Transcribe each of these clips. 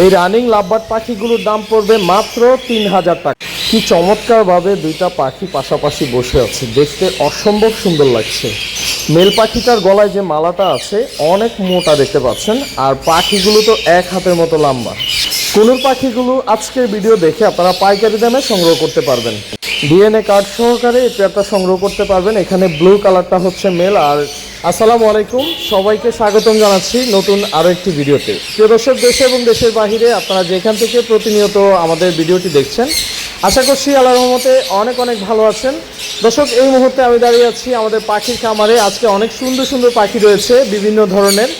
এই running lovebird পাখিগুলোর দাম পড়বে মাত্র তিন হাজার টাকা। কি চমৎকারভাবে দুইটা পাখি পাশাপাশি বসে আছে। দেখতে অসম্ভব সুন্দর লাগছে। মেল পাখিটার গলায় যে মালাটা আছে, অনেক মোটা দেখতে পাচ্ছেন। আর পাখিগুলো তো এক হাতের মতো লম্বা। কোনুর পাখিগুলো আজকের ভিডিও দেখে আপনারা পাইকারি দামে সংগ্রহ করতে পারবেন। ডিএনএ কার্ড সহকারে এই পেয়ারটা সংগ্রহ করতে পারবেন। এখানে ব্লু কালারটা হচ্ছে মেল আর আসসালামু আলাইকুম। সবাইকে স্বাগতম জানাচ্ছি নতুন আরও একটি ভিডিওতে। প্রিয় দেশে এবং দেশের বাহিরে আপনারা যেখান থেকে প্রতিনিয়ত আমাদের ভিডিওটি দেখছেন, আশা করছি আল্লাহ রহমতে অনেক অনেক ভালো আছেন। দর্শক, এই মুহূর্তে আমি দাঁড়িয়ে আছি আমাদের পাখির খামারে। আজকে অনেক সুন্দর সুন্দর পাখি রয়েছে, বিভিন্ন ধরনের।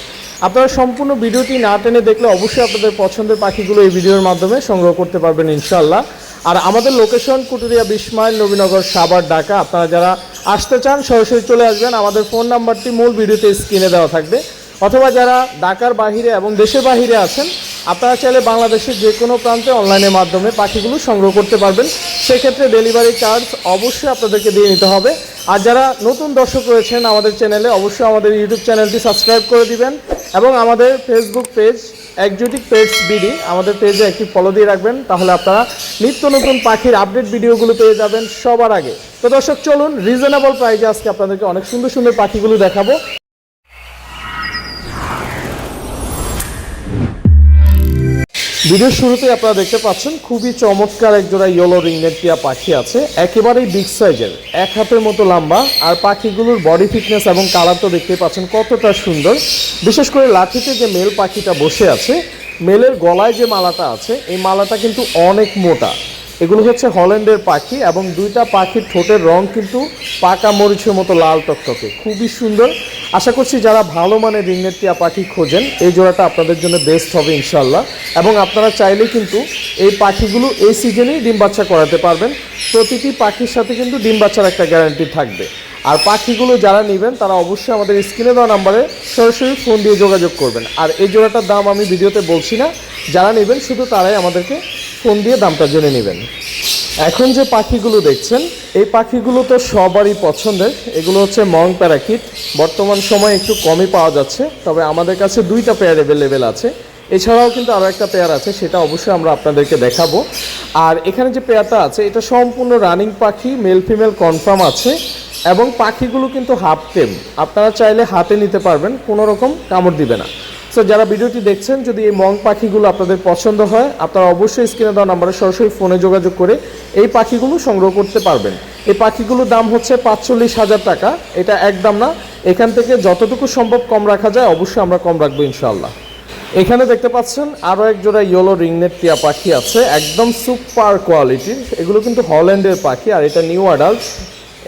আপনারা সম্পূর্ণ ভিডিওটি না টেনে দেখলে অবশ্যই আপনাদের পছন্দের পাখিগুলো এই ভিডিওর মাধ্যমে সংগ্রহ করতে পারবেন ইনশাল্লাহ আর আমাদের লোকেশন কুটুরিয়া বিশ নবীনগর সাভার, ঢাকা। আপনারা যারা আসতে চান, সরাসরি চলে আসবেন। আমাদের ফোন নাম্বারটি মূল ভিডিওতে স্ক্রিনে দেওয়া থাকবে। অথবা যারা ঢাকার বাহিরে এবং দেশের বাহিরে আছেন, আপনারা চাইলে বাংলাদেশের যে কোনো প্রান্তে অনলাইনের মাধ্যমে পাখিগুলো সংগ্রহ করতে পারবেন। সেক্ষেত্রে ডেলিভারি চার্জ অবশ্যই আপনাদেরকে দিয়ে নিতে হবে। আর যারা নতুন দর্শক রয়েছেন আমাদের চ্যানেলে অবশ্যই আমাদের ইউটিউব চ্যানেলটি সাবস্ক্রাইব করে দিবেন। এবং আমাদের Facebook page exotic page BD আমাদের পেজে একটি ফলো দিয়ে রাখবেন, তাহলে আপনারা নিত্য নতুন পাখির আপডেট ভিডিওগুলো পেয়ে যাবেন সবার আগে। তো দর্শক, চলুন রিজনেবল প্রাইজে আজকে আপনাদেরকে অনেক সুন্দর সুন্দর পাখিগুলো দেখাবো। ভিডিওর শুরুতে আপনারা দেখতে পাচ্ছেন, খুবই চমৎকার এক জোড়া ইয়েলো রিংনেট টিয়া পাখি আছে। একেবারেই বিগ সাইজের এক হাতের মতো লম্বা, আর পাখিগুলোর বডি ফিটনেস এবং কালার তো দেখতে পাচ্ছেন কতটা সুন্দর। বিশেষ করে লাঠিতে যে মেল পাখিটা বসে আছে মেলের গলায় যে মালাটা আছে, এই মালাটা কিন্তু অনেক মোটা। এগুলো হচ্ছে হল্যান্ডের পাখি এবং দুইটা পাখির ঠোঁটের রং কিন্তু পাকা মরিচের মতো লাল টকটকে। খুবই সুন্দর। আশা করছি যারা ভালো মানের রিংনেট টিয়া পাখি খোঁজেন, এই জোড়াটা আপনাদের জন্য বেস্ট হবে ইনশাল্লাহ এবং আপনারা চাইলে কিন্তু এই পাখিগুলো এই সিজনেই ডিম বাচ্চা করাতে পারবেন। প্রতিটি পাখির সাথে কিন্তু ডিম বাচ্চার একটা গ্যারান্টি থাকবে। আর পাখিগুলো যারা নেবেন, তারা অবশ্যই আমাদের স্ক্রিনে দেওয়া নাম্বারে সরাসরি ফোন দিয়ে যোগাযোগ করবেন। আর এই জোড়াটার দাম আমি ভিডিওতে বলছি না। যারা নেবেন, শুধু তারাই আমাদেরকে ফোন দিয়ে দামটা জেনে নেবেন। এখন যে পাখিগুলো দেখছেন, এই পাখিগুলো তো সবারই পছন্দের। এগুলো হচ্ছে মং প্যারাকিট। বর্তমান সময়ে একটু কমই পাওয়া যাচ্ছে, তবে আমাদের কাছে দুইটা পেয়ার অ্যাভেলেবেল আছে। এছাড়াও কিন্তু আরও একটা পেয়ার আছে, সেটা অবশ্যই আমরা আপনাদেরকে দেখাবো। আর এখানে যে পেয়ারটা আছে, এটা সম্পূর্ণ রানিং পাখি মেল ফিমেল কনফার্ম আছে। এবং পাখিগুলো কিন্তু হাফ টেম আপনারা চাইলে হাতে নিতে পারবেন, কোনো রকম কামড় দিবে না। সো যারা ভিডিওটি দেখছেন, যদি এই মং পাখিগুলো আপনাদের পছন্দ হয়, আপনারা অবশ্যই স্ক্রিনে দেওয়া নাম্বারে সরাসরি ফোনে যোগাযোগ করে এই পাখিগুলো সংগ্রহ করতে পারবেন। এই পাখিগুলোর দাম হচ্ছে পাঁচচল্লিশ হাজার টাকা। এটা একদম না। এখান থেকে যতটুকু সম্ভব কম রাখা যায়, অবশ্যই আমরা কম রাখব ইনশাল্লাহ এখানে দেখতে পাচ্ছেন, আরও এক জোড়া ইয়েলো রিংনেট টিয়া পাখি আছে। একদম সুপার কোয়ালিটির এগুলো কিন্তু হল্যান্ডের পাখি, আর এটা নিউ অ্যাডাল্ট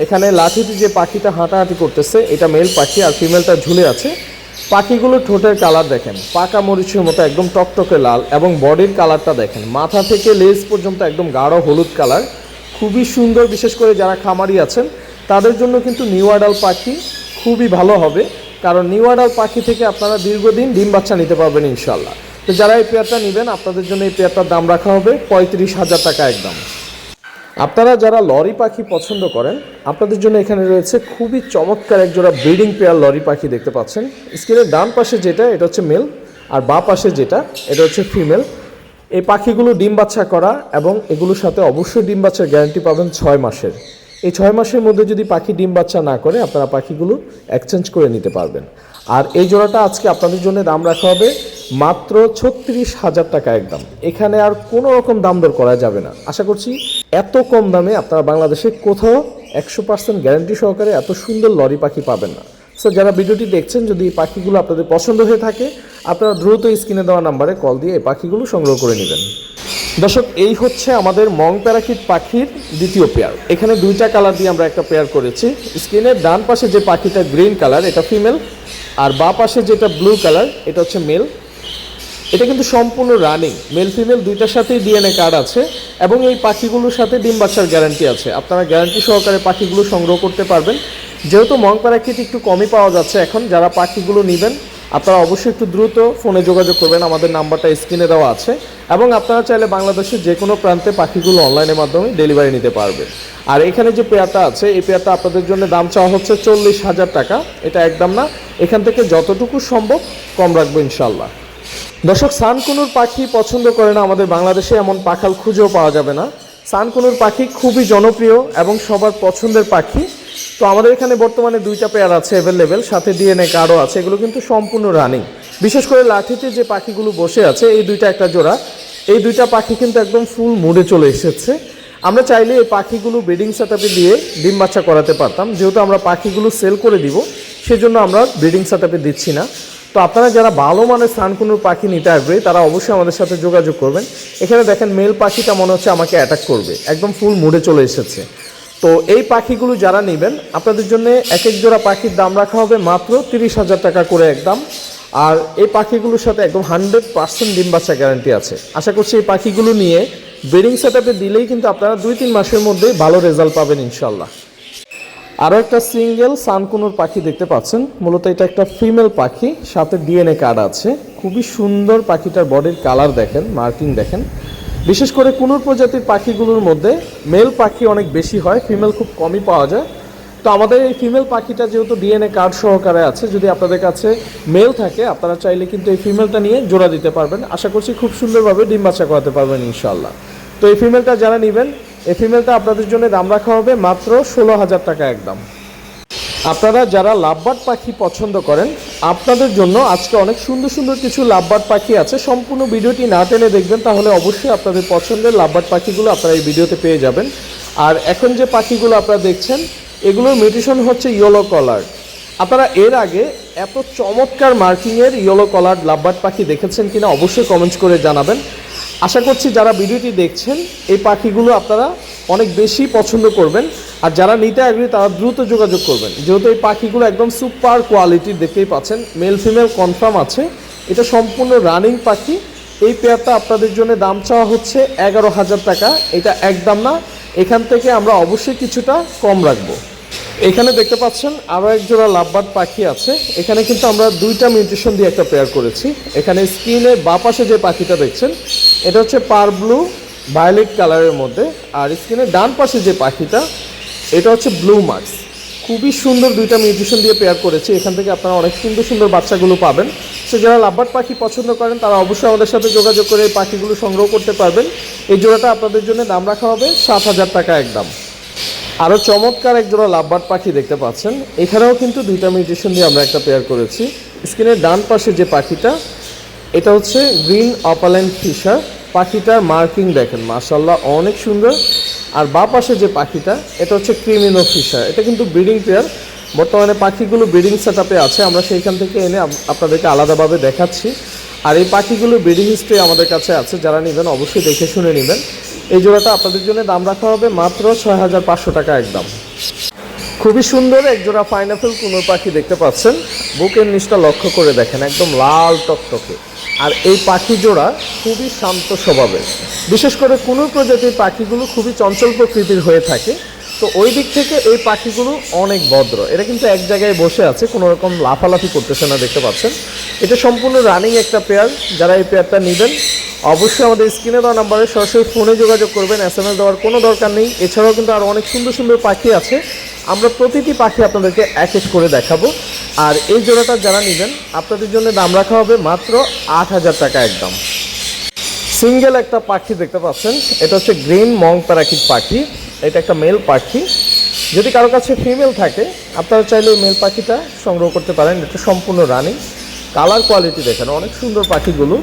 এখানে লাঠিতে যে পাখিটা হাঁটাহাঁটি করতেছে, এটা মেল পাখি, আর ফিমেলটা ঝুলে আছে। পাখিগুলো ঠোঁটের কালার দেখেন, পাকা মরিচের মতো একদম টকটকে লাল এবং বডির কালারটা দেখেন। মাথা থেকে লেজ পর্যন্ত একদম গাঢ় হলুদ কালার। খুবই সুন্দর, বিশেষ করে যারা খামারি আছেন, তাদের জন্য কিন্তু নিউ আডাল পাখি খুবই ভালো হবে। কারণ নিউ আডাল পাখি থেকে আপনারা দীর্ঘদিন ডিম বাচ্চা নিতে পারবেন ইনশাল্লাহ তো যারা এই পেয়ারটা নেবেন, আপনাদের জন্য এই পেয়ারটার দাম রাখা হবে পঁয়ত্রিশ হাজার টাকা একদম। আপনারা যারা লরি পাখি পছন্দ করেন, আপনাদের জন্য এখানে রয়েছে খুবই চমৎকার এক জোড়া ব্রিডিং পেয়ার লরি পাখি দেখতে পাচ্ছেন। স্ক্রিনের ডান পাশে যেটা, এটা হচ্ছে মেল, আর বা পাশে যেটা, এটা হচ্ছে ফিমেল। এই পাখিগুলো ডিম বাচ্চা করা এবং এগুলোর সাথে অবশ্যই ডিম বাচ্চার গ্যারান্টি পাবেন ছয় মাসের। এই ছয় মাসের মধ্যে যদি পাখি ডিম বাচ্চা না করে, আপনারা পাখিগুলো এক্সচেঞ্জ করে নিতে পারবেন। আর এই জোড়াটা আজকে আপনাদের জন্য দাম রাখা হবে মাত্র ছত্রিশ হাজার টাকা একদম এখানে আর কোনো রকম দাম দর করা যাবে না। আশা করছি এত কম দামে আপনারা বাংলাদেশে কোথাও একশো পার্সেন্ট গ্যারান্টি সহকারে এত সুন্দর লরি পাখি পাবেন না। সো যারা ভিডিওটি দেখছেন, যদি এই পাখিগুলো আপনাদের পছন্দ হয়ে থাকে, আপনারা দ্রুত স্ক্রিনে দেওয়া নাম্বারে কল দিয়ে এই পাখিগুলো সংগ্রহ করে নেবেন। দর্শক, এই হচ্ছে আমাদের মং প্যারাকিট পাখির দ্বিতীয় পেয়ার। এখানে দুইটা কালার দিয়ে আমরা একটা পেয়ার করেছি। স্ক্রিনের ডান পাশে যে পাখিটা গ্রিন কালার, এটা ফিমেল, আর বা পাশে যেটা ব্লু কালার, এটা হচ্ছে মেল। এটা কিন্তু সম্পূর্ণ রানিং মেল ফিমেল দুইটার সাথেই ডিএনএ কার্ড আছে এবং এই পাখিগুলোর সাথে ডিম বাচ্চার গ্যারান্টি আছে। আপনারা গ্যারান্টি সহকারে পাখিগুলো সংগ্রহ করতে পারবেন। যেহেতু মং প্যারাকিট একটু কমই পাওয়া যাচ্ছে এখন, যারা পাখিগুলো নেবেন, আপনারা অবশ্যই একটু দ্রুত ফোনে যোগাযোগ করবেন। আমাদের নাম্বারটা স্ক্রিনে দেওয়া আছে এবং আপনারা চাইলে বাংলাদেশের যে কোনো প্রান্তে পাখিগুলো অনলাইনের মাধ্যমে ডেলিভারি নিতে পারবেন। আর এখানে যে পেয়ারটা আছে, এই পেয়ারটা আপনাদের জন্য দাম চাওয়া হচ্ছে চল্লিশ হাজার টাকা। এটা একদম না। এখান থেকে যতটুকু সম্ভব কম রাখব ইনশাল্লাহ দর্শক, সানকুনুর পাখি পছন্দ করে না আমাদের বাংলাদেশে, এমন পাখাল খুঁজেও পাওয়া যাবে না। সানকুনুর পাখি খুবই জনপ্রিয় এবং সবার পছন্দের পাখি। তো আমাদের এখানে বর্তমানে দুইটা পেয়ার আছে অ্যাভেলেবেল সাথে ডিএনএ কার্ডও আছে, এগুলো কিন্তু সম্পূর্ণ রানিং বিশেষ করে লাঠিতে যে পাখিগুলো বসে আছে, এই দুইটা একটা জোড়া। এই দুইটা পাখি কিন্তু একদম ফুল মুডে চলে এসেছে। আমরা চাইলে এই পাখিগুলো ব্রিডিং সেটআপে দিয়ে ডিম বাচ্চা করাতে পারতাম। যেহেতু আমরা পাখিগুলো সেল করে দিব, সেজন্য আমরা ব্রিডিং সেটআপে দিচ্ছি না। তো আপনারা যারা ভালো মানের সানকুনুর পাখি নিতে আগ্রহী তারা অবশ্যই আমাদের সাথে যোগাযোগ করবেন। এখানে দেখেন মেল পাখিটা মনে হচ্ছে আমাকে অ্যাটাক করবে। একদম ফুল মুডে চলে এসেছে। তো এই পাখিগুলো যারা নেবেন, আপনাদের জন্য এক এক জোড়া পাখির দাম রাখা হবে মাত্র তিরিশ হাজার টাকা করে একদম। আর এই পাখিগুলোর সাথে একদম হান্ড্রেড পার্সেন্ট ডিম বাচ্চা গ্যারান্টি আছে। আশা করছি এই পাখিগুলো নিয়ে ব্রিডিং সেটআপে দিলেই কিন্তু আপনারা দুই তিন মাসের মধ্যেই ভালো রেজাল্ট পাবেন ইনশাল্লাহ আরও একটা সিঙ্গেল সানকুনুর পাখি দেখতে পাচ্ছেন। মূলত এটা একটা ফিমেল পাখি, সাথে ডিএনএ কার্ড আছে। খুবই সুন্দর পাখিটার বডির কালার দেখেন, মার্কিং দেখেন। বিশেষ করে কুনুর প্রজাতির পাখিগুলোর মধ্যে মেল পাখি অনেক বেশি হয়, ফিমেল খুব কমই পাওয়া যায়। তো আমাদের এই ফিমেল পাখিটা যেহেতু ডিএনএ কার্ড সহকারে আছে, যদি আপনাদের কাছে মেল থাকে, আপনারা চাইলে কিন্তু এই ফিমেলটা নিয়ে জোড়া দিতে পারবেন। আশা করছি খুব সুন্দরভাবে ডিম বাচ্চা করাতে পারবেন ইনশাল্লাহ তো এই ফিমেলটা যারা নেবেন এই ফিমেলটা আপনাদের জন্য দাম রাখা হবে মাত্র ষোলো হাজার টাকা একদম। আপনারা যারা লাভবার্ড পাখি পছন্দ করেন, আপনাদের জন্য আজকে অনেক সুন্দর সুন্দর কিছু লাভবার্ড পাখি আছে। সম্পূর্ণ ভিডিওটি না টেনে দেখবেন, তাহলে অবশ্যই আপনাদের পছন্দের লাভবার্ড পাখিগুলো আপনারা এই ভিডিওতে পেয়ে যাবেন। আর এখন যে পাখিগুলো আপনারা দেখছেন, এগুলোর মিউটেশন হচ্ছে ইয়েলো কলার। আপনারা এর আগে এত চমৎকার মার্কিংয়ের ইয়েলো কলার লাভবার্ড পাখি দেখেছেন কিনা অবশ্যই কমেন্টস করে জানাবেন। আশা করছি যারা ভিডিওটি দেখছেন, এই পাখিগুলো আপনারা অনেক বেশি পছন্দ করবেন। আর যারা নিতে আগ্রহী, তারা দ্রুত যোগাযোগ করবেন। যেহেতু এই পাখিগুলো একদম সুপার কোয়ালিটির দেখতেই পাচ্ছেন, মেল ফিমেল কনফার্ম আছে। এটা সম্পূর্ণ রানিং পাখি। এই পেয়ারটা আপনাদের জন্য দাম চাওয়া হচ্ছে এগারো হাজার টাকা। এটা একদম না। এখান থেকে আমরা অবশ্যই কিছুটা কম রাখব। এখানে দেখতে পাচ্ছেন আরও এক জোড়া পাখি আছে। এখানে কিন্তু আমরা দুইটা মিউটেশন দিয়ে একটা পেয়ার করেছি। এখানে স্ক্রিনের বা পাশে যে পাখিটা দেখছেন এটা হচ্ছে পার ব্লু ভায়োলেট কালারের মধ্যে। আর স্ক্রিনের ডান পাশে যে পাখিটা, এটা হচ্ছে ব্লু মার্কস খুবই সুন্দর দুইটা মিউটেশন দিয়ে পেয়ার করেছি। এখান থেকে আপনারা অনেক সুন্দর সুন্দর বাচ্চাগুলো পাবেন। সে যারা লাভবার্ড পাখি পছন্দ করেন, তারা অবশ্যই আমাদের সাথে যোগাযোগ করে এই পাখিগুলো সংগ্রহ করতে পারবেন। এই জোড়াটা আপনাদের জন্য দাম রাখা হবে সাত হাজার টাকা একদম। আরও চমৎকার এক জোড়া লাভবার্ড পাখি দেখতে পাচ্ছেন। এখানেও কিন্তু দুইটা মিউটেশন দিয়ে আমরা একটা পেয়ার করেছি। স্ক্রিনের ডান পাশে যে পাখিটা, এটা হচ্ছে গ্রিন অপালেন্ট ফিশার। পাখিটার মার্কিং দেখেন মার্শাল্লাহ অনেক সুন্দর। আর বা পাশে যে পাখিটা, এটা হচ্ছে ক্রিমিনো ফিশার। এটা কিন্তু ব্রিডিং পেয়ার। বর্তমানে পাখিগুলো ব্রিডিং সেট আছে। আমরা সেইখান থেকে এনে আপনাদেরকে আলাদাভাবে দেখাচ্ছি। আর এই পাখিগুলো ব্রিডিং হিস্ট্রি আমাদের কাছে আছে। যারা নেবেন, অবশ্যই দেখে শুনে নেবেন। এই জোড়াটা আপনাদের জন্য দাম রাখা হবে মাত্র ছয় হাজার পাঁচশো টাকা একদম। খুবই সুন্দর এক জোড়া পাইনাপেল কুনোর পাখি দেখতে পাচ্ছেন। বুকের নিচটা লক্ষ্য করে দেখেন, একদম লাল টকটকে। আর এই পাখি জোড়া খুবই শান্ত স্বভাবের। বিশেষ করে কোনো প্রজাতির পাখিগুলো খুবই চঞ্চল প্রকৃতির হয়ে থাকে। তো ওই দিক থেকে এই পাখিগুলো অনেক ভদ্র। এরা কিন্তু এক জায়গায় বসে আছে, কোনো রকম লাফালাফি করতেছে না, দেখতে পাচ্ছেন। এটা সম্পূর্ণ রানিং একটা পেয়ার যারা এই পেয়ারটা নেবেন, অবশ্যই আমাদের স্ক্রিনে দেওয়া নাম্বারে সরাসরি ফোনে যোগাযোগ করবেন। এস এম এস দেওয়ার কোনো দরকার নেই। এছাড়াও কিন্তু আরও অনেক সুন্দর সুন্দর পাখি আছে। আমরা প্রতিটি পাখি আপনাদেরকে এক এক করে দেখাবো। আর এই জোড়াটা যারা নেবেন, আপনাদের জন্য দাম রাখা হবে মাত্র আট হাজার টাকা একদম। সিঙ্গেল একটা পাখি দেখতে পাচ্ছেন, এটা হচ্ছে গ্রিন মং প্যারাকিট পাখি, এটা একটা মেল পাখি। যদি কারও কাছে ফিমেল থাকে, আপনারা চাইলে ওই মেল পাখিটা সংগ্রহ করতে পারেন, এটা সম্পূর্ণ রানিং কালার কোয়ালিটি দেখেন, অনেক সুন্দর পাখিগুলো।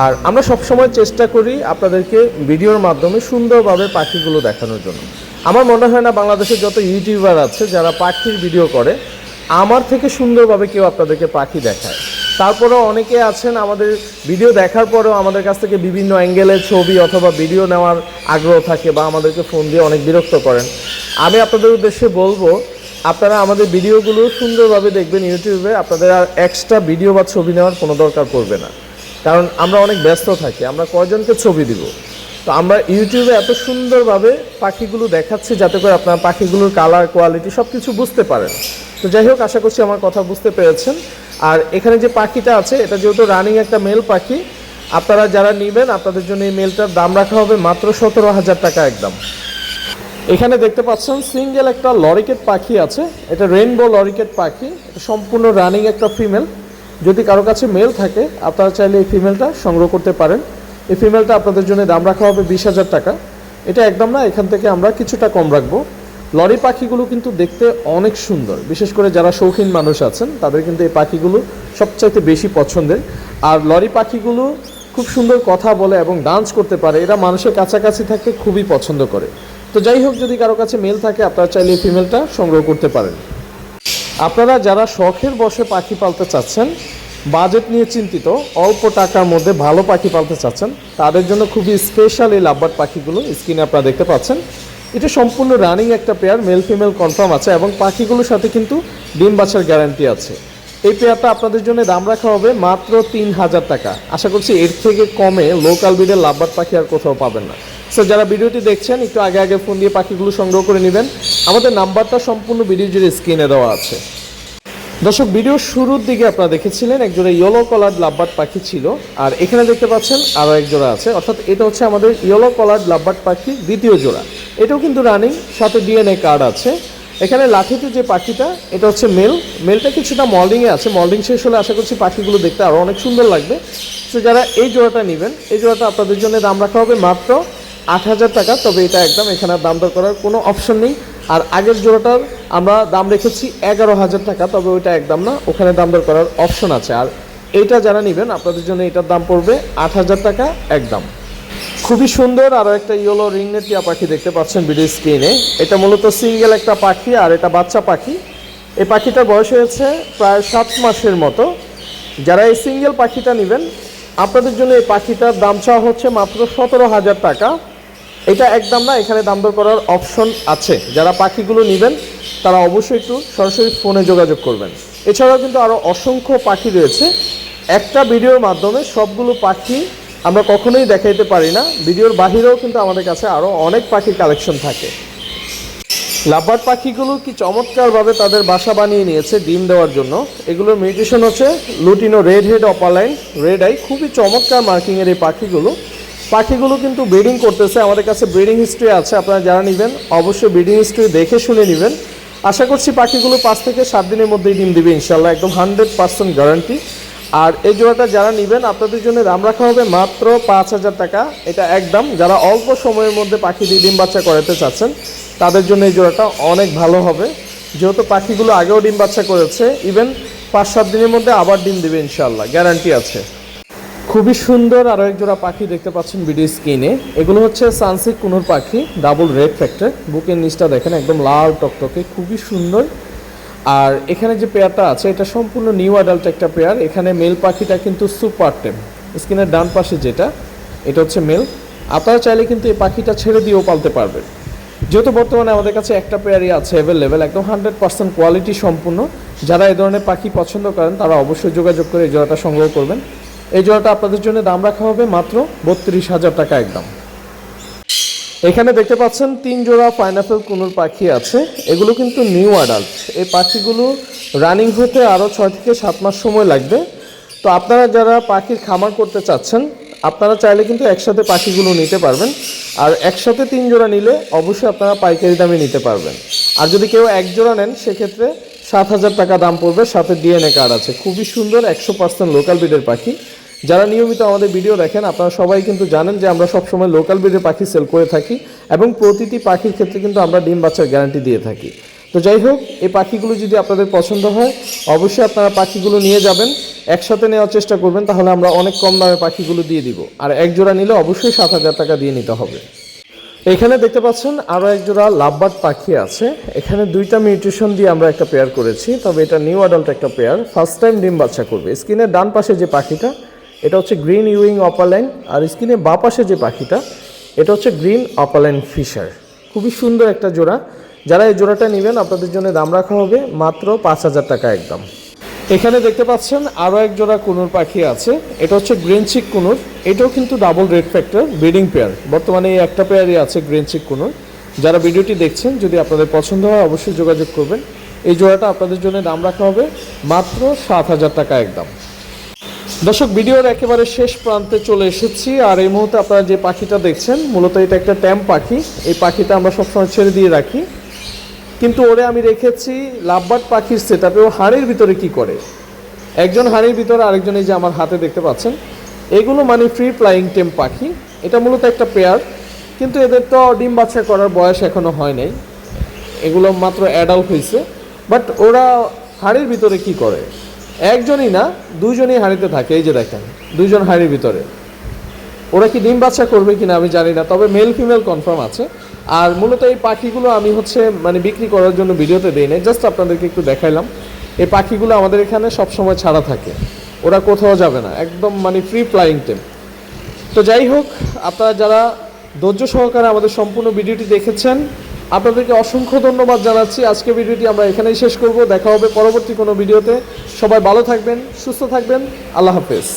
আর আমরা সবসময় চেষ্টা করি আপনাদেরকে ভিডিওর মাধ্যমে সুন্দরভাবে পাখিগুলো দেখানোর জন্য। আমার মনে হয় না বাংলাদেশে যত ইউটিউবার আছে যারা পাখির ভিডিও করে, আমার থেকে সুন্দরভাবে কেউ আপনাদেরকে পাখি দেখায়। তারপরেও অনেকে আছেন আমাদের ভিডিও দেখার পরেও আমাদের কাছ থেকে বিভিন্ন অ্যাঙ্গেলের ছবি অথবা ভিডিও নেওয়ার আগ্রহ থাকে বা আমাদেরকে ফোন দিয়ে অনেক বিরক্ত করেন। আমি আপনাদের উদ্দেশ্যে বলব, আপনারা আমাদের ভিডিওগুলো সুন্দরভাবে দেখবেন ইউটিউবে, আপনাদের আর এক্সট্রা ভিডিও বা ছবি নেওয়ার কোনো দরকার পড়বে না। কারণ আমরা অনেক ব্যস্ত থাকি, আমরা কয়জনকে ছবি দিব? তো আমরা ইউটিউবে এত সুন্দরভাবে পাখিগুলো দেখাচ্ছি যাতে করে আপনার পাখিগুলোর কালার কোয়ালিটি সব কিছু বুঝতে পারেন। তো যাই হোক, আশা করছি আমার কথা বুঝতে পেরেছেন। আর এখানে যে পাখিটা আছে, এটা যেহেতু রানিং একটা মেল পাখি, আপনারা যারা নেবেন, আপনাদের জন্য এই মেলটার দাম রাখা হবে মাত্র সতেরো হাজার টাকা একদম। এখানে দেখতে পাচ্ছেন সিঙ্গেল একটা লরিকেট পাখি আছে। এটা রেইনবো লরিকেট পাখি। এটা সম্পূর্ণ রানিং একটা ফিমেল যদি কারও কাছে মেল থাকে, আপনারা চাইলে এই ফিমেলটা সংগ্রহ করতে পারেন। এই ফিমেলটা আপনাদের জন্য দাম রাখা হবে বিশ হাজার টাকা। এটা একদম না, এখান থেকে আমরা কিছুটা কম রাখব। লরি পাখিগুলো কিন্তু দেখতে অনেক সুন্দর। বিশেষ করে যারা শৌখিন মানুষ আছেন, তাদের কিন্তু এই পাখিগুলো সবচাইতে বেশি পছন্দের। আর লরি পাখিগুলো খুব সুন্দর কথা বলে এবং ডান্স করতে পারে। এরা মানুষের কাছাকাছি থাকতে খুবই পছন্দ করে। তো যাই হোক, যদি কারও কাছে মেল থাকে, আপনারা চাইলে এই ফিমেলটা সংগ্রহ করতে পারেন। আপনারা যারা শখের বসে পাখি পালতে চাচ্ছেন বাজেট নিয়ে চিন্তিত, অল্প টাকার মধ্যে ভালো পাখি পালতে চাচ্ছেন। তাদের জন্য খুবই স্পেশাল এই লাভবার্ড পাখিগুলো স্ক্রিনে আপনারা দেখতে পাচ্ছেন। এটা সম্পূর্ণ রানিং একটা পেয়ার মেল ফিমেল কনফার্ম আছে এবং পাখিগুলোর সাথে কিন্তু ডিম বাছার গ্যারান্টি আছে। এই পেয়ারটা আপনাদের জন্য দাম রাখা হবে মাত্র তিন হাজার টাকা। আশা করছি এর থেকে কমে লোকাল বিডের লাভবার্ড পাখি আর কোথাও পাবেন না। সো যারা ভিডিওটি দেখছেন, একটু আগে আগে ফোন দিয়ে পাখিগুলো সংগ্রহ করে নেবেন। আমাদের নাম্বারটা সম্পূর্ণ ভিডিও জুড়ে স্ক্রিনে দেওয়া আছে। দর্শক ভিডিওর শুরুর দিকে আপনারা দেখেছিলেন, একজোড়া ইয়েলো কলার লাভবার্ড পাখি ছিল। আর এখানে দেখতে পাচ্ছেন আরও এক জোড়া আছে। অর্থাৎ এটা হচ্ছে আমাদের ইয়েলো কলার লাভবার্ড পাখি দ্বিতীয় জোড়া। এটাও কিন্তু রানিং সাথে ডিএনএ কার্ড আছে। এখানে লাঠিতে যে পাখিটা, এটা হচ্ছে মেল মেলটা কিছুটা মল্ডিংয়ে আছে। মল্ডিং শেষ হলে আশা করছি পাখিগুলো দেখতে আরও অনেক সুন্দর লাগবে। তো যারা এই জোড়াটা নেবেন, এই জোড়াটা আপনাদের জন্য দাম রাখা হবে মাত্র আট হাজার টাকা। তবে এটা একদম এখানে দাম দর করার কোনো অপশন নেই। আর আগের জোড়াটার আমরা দাম রেখেছি এগারো হাজার টাকা, তবে ওইটা একদম না। ওখানে দাম দর করার অপশন আছে। আর এইটা যারা নেবেন, আপনাদের জন্য এটার দাম পড়বে আট হাজার টাকা একদম। খুবই সুন্দর আরও একটা ইয়েলো রিংনেট টিয়া পাখি দেখতে পাচ্ছেন ভিডিও স্ক্রিনে এটা মূলত সিঙ্গেল একটা পাখি আর এটা বাচ্চা পাখি। এই পাখিটার বয়স হয়েছে প্রায় সাত মাসের মতো। যারা এই সিঙ্গেল পাখিটা নেবেন, আপনাদের জন্য এই পাখিটার দাম চাওয়া হচ্ছে মাত্র সতেরো হাজার টাকা। এটা একদম না, এখানে দাম দর করার অপশন আছে। যারা পাখিগুলো নেবেন, তারা অবশ্যই একটু সরাসরি ফোনে যোগাযোগ করবেন। এছাড়াও কিন্তু আরও অসংখ্য পাখি রয়েছে। একটা ভিডিওর মাধ্যমে সবগুলো পাখি আমরা কখনোই দেখাইতে পারি না। ভিডিওর বাহিরেও কিন্তু আমাদের কাছে আরও অনেক পাখির কালেকশন থাকে। লাভবার্ড পাখিগুলো কি চমৎকারভাবে তাদের বাসা বানিয়ে নিয়েছে ডিম দেওয়ার জন্য। এগুলোর মিউটেশন হচ্ছে lutino red head opaline red eye খুবই চমৎকার মার্কিংয়ের এই পাখিগুলো। পাখিগুলো কিন্তু ব্রিডিং করতেছে, আমাদের কাছে ব্রিডিং হিস্ট্রি আছে, আপনারা যারা নেবেন, অবশ্যই ব্রিডিং হিস্ট্রি দেখে শুনে নেবেন। আশা করছি পাখিগুলো পাঁচ থেকে সাত দিনের মধ্যেই ডিম দিবে ইনশাল্লাহ একদম হান্ড্রেড পার্সেন্ট গ্যারান্টি আর এই জোড়াটা যারা নেবেন, আপনাদের জন্য দাম রাখা হবে মাত্র পাঁচ হাজার টাকা। এটা একদম যারা অল্প সময়ের মধ্যে পাখি দিয়ে ডিম বাচ্চা করাতে চাচ্ছেন, তাদের জন্য এই জোড়াটা অনেক ভালো হবে। যেহেতু পাখিগুলো আগেও ডিম বাচ্চা করেছে ইভেন পাঁচ সাত দিনের মধ্যে আবার ডিম দেবে ইনশাল্লাহ গ্যারান্টি আছে। খুবই সুন্দর আরও এক জোড়া পাখি দেখতে পাচ্ছেন ভিডিও স্ক্রিনে। এগুলো হচ্ছে সানসিক কুনুর পাখি, ডাবল রেড ফ্যাক্টর। বুকের নিচটা দেখেন, একদম লাল টকটকে, খুবই সুন্দর। আর এখানে যে পেয়ারটা আছে, এটা সম্পূর্ণ নিউ অ্যাডাল্ট একটা পেয়ার। এখানে মেল পাখিটা কিন্তু সুপার টেম। স্ক্রিনের ডান পাশে যেটা, এটা হচ্ছে মেল। আপনারা চাইলে কিন্তু এই পাখিটা ছেড়ে দিয়েও পালতে পারবেন যেহেতু বর্তমানে আমাদের কাছে একটা পেয়ারই আছে অ্যাভেলেবেল একদম হান্ড্রেড পার্সেন্ট কোয়ালিটি সম্পূর্ণ। যারা এই ধরনের পাখি পছন্দ করেন, তারা অবশ্যই যোগাযোগ করে এই জোড়াটা সংগ্রহ করবেন। এই জোড়াটা আপনাদের জন্য দাম রাখা হবে মাত্র বত্রিশ হাজার টাকা একদম। এখানে দেখতে পাচ্ছেন তিন জোড়া পাইনাপেল কুনুর পাখি আছে। এগুলো কিন্তু নিউ অ্যাডাল্ট এই পাখিগুলো রানিং হতে আরও ছয় থেকে সাত মাস সময় লাগবে। তো আপনারা যারা পাখির খামার করতে চাচ্ছেন, আপনারা চাইলে কিন্তু একসাথে পাখিগুলো নিতে পারবেন। আর একসাথে তিন জোড়া নিলে অবশ্যই আপনারা পাইকারি দামে নিতে পারবেন। আর যদি কেউ এক জোড়া নেন, সেক্ষেত্রে সাত হাজার টাকা দাম পড়বে, সাথে ডিএনএ কার্ড আছে। খুবই সুন্দর, একশো পার্সেন্ট লোকাল ব্রিডের পাখি। যারা নিয়মিত আমাদের ভিডিও দেখেন, আপনারা সবাই কিন্তু জানেন যে আমরা সবসময় লোকাল ব্রিডের পাখি সেল করে থাকি এবং প্রতিটি পাখির ক্ষেত্রে কিন্তু আমরা ডিম বাচ্চার গ্যারান্টি দিয়ে থাকি। তো যাই হোক, এই পাখিগুলো যদি আপনাদের পছন্দ হয়, অবশ্যই আপনারা পাখিগুলো নিয়ে যাবেন, একসাথে নেওয়ার চেষ্টা করবেন, তাহলে আমরা অনেক কম দামে পাখিগুলো দিয়ে দিব। আর এক জোড়া নিলে অবশ্যই সাত হাজার টাকা দিয়ে নিতে হবে। এখানে দেখতে পাচ্ছেন আরও এক জোড়া লাভবার্ড পাখি আছে। এখানে দুইটা মিউটেশন দিয়ে আমরা একটা পেয়ার করেছি, তবে এটা নিউ অ্যাডাল্ট একটা পেয়ার। ফার্স্ট টাইম ডিম বাচ্চা করবে। স্ক্রিনের ডান পাশে যে পাখিটা, এটা হচ্ছে গ্রিন ইউইং অপালাইন আর স্ক্রিনের বা পাশে যে পাখিটা, এটা হচ্ছে গ্রিন অপালাইন ফিশার। খুবই সুন্দর একটা জোড়া। যারা এই জোড়াটা নেবেন, আপনাদের জন্য দাম রাখা হবে মাত্র পাঁচ হাজার টাকা একদম। এখানে দেখতে পাচ্ছেন আরও এক জোড়া কুনুর পাখি আছে। এটা হচ্ছে গ্রিন চিক কুনুর। এটাও কিন্তু double red factor breeding pair বর্তমানে এই একটা পেয়ারই আছে গ্রিন চিক কুনুর। যারা ভিডিওটি দেখছেন, যদি আপনাদের পছন্দ হয়, অবশ্যই যোগাযোগ করবেন। এই জোড়াটা আপনাদের জন্য দাম রাখা হবে মাত্র সাত হাজার টাকা একদম। দর্শক, ভিডিওর একেবারে শেষ প্রান্তে চলে এসেছি। আর এই মুহূর্তে আপনারা যে পাখিটা দেখছেন, মূলত এটা একটা ট্যাম্প পাখি। এই পাখিটা আমরা সবসময় ছেড়ে দিয়ে রাখি। কিন্তু ওরে আমি রেখেছি লাভবার্ড পাখির সেট ও হাড়ের ভিতরে কি করে? একজন হাড়ির ভিতরে আরেকজন এই যে আমার হাতে দেখতে পাচ্ছেন, এগুলো মানে ফ্রি ফ্লাইং টেম পাখি। এটা মূলত একটা পেয়ার কিন্তু এদের তো ডিম বাচ্চা করার বয়স এখনও হয় নাই। এগুলো মাত্র অ্যাডাল্ট হয়েছে বাট ওরা হাড়ির ভিতরে কি করে? একজনই না দুইজনই হাড়িতে থাকে। এই যে দেখেন দুইজন হাড়ির ভিতরে। ওরা কি ডিম বাচ্চা করবে কিনা আমি জানি না, তবে মেল ফিমেল কনফার্ম আছে। আর মূলত এই পাখিগুলো আমি হচ্ছে মানে বিক্রি করার জন্য ভিডিওতে দেই নাই, জাস্ট আপনাদেরকে একটু দেখাইলাম। এই পাখিগুলো আমাদের এখানে সবসময় ছাড়া থাকে। ওরা কোথাও যাবে না, একদম মানে ফ্রি ফ্লাইং টেম তো যাই হোক, আপনারা যারা ধৈর্য সহকারে আমাদের সম্পূর্ণ ভিডিওটি দেখেছেন, আপনাদেরকে অসংখ্য ধন্যবাদ জানাচ্ছি। আজকে ভিডিওটি আমরা এখানেই শেষ করব। দেখা হবে পরবর্তী কোনো ভিডিওতে। সবাই ভালো থাকবেন, সুস্থ থাকবেন। আল্লাহ হাফেজ।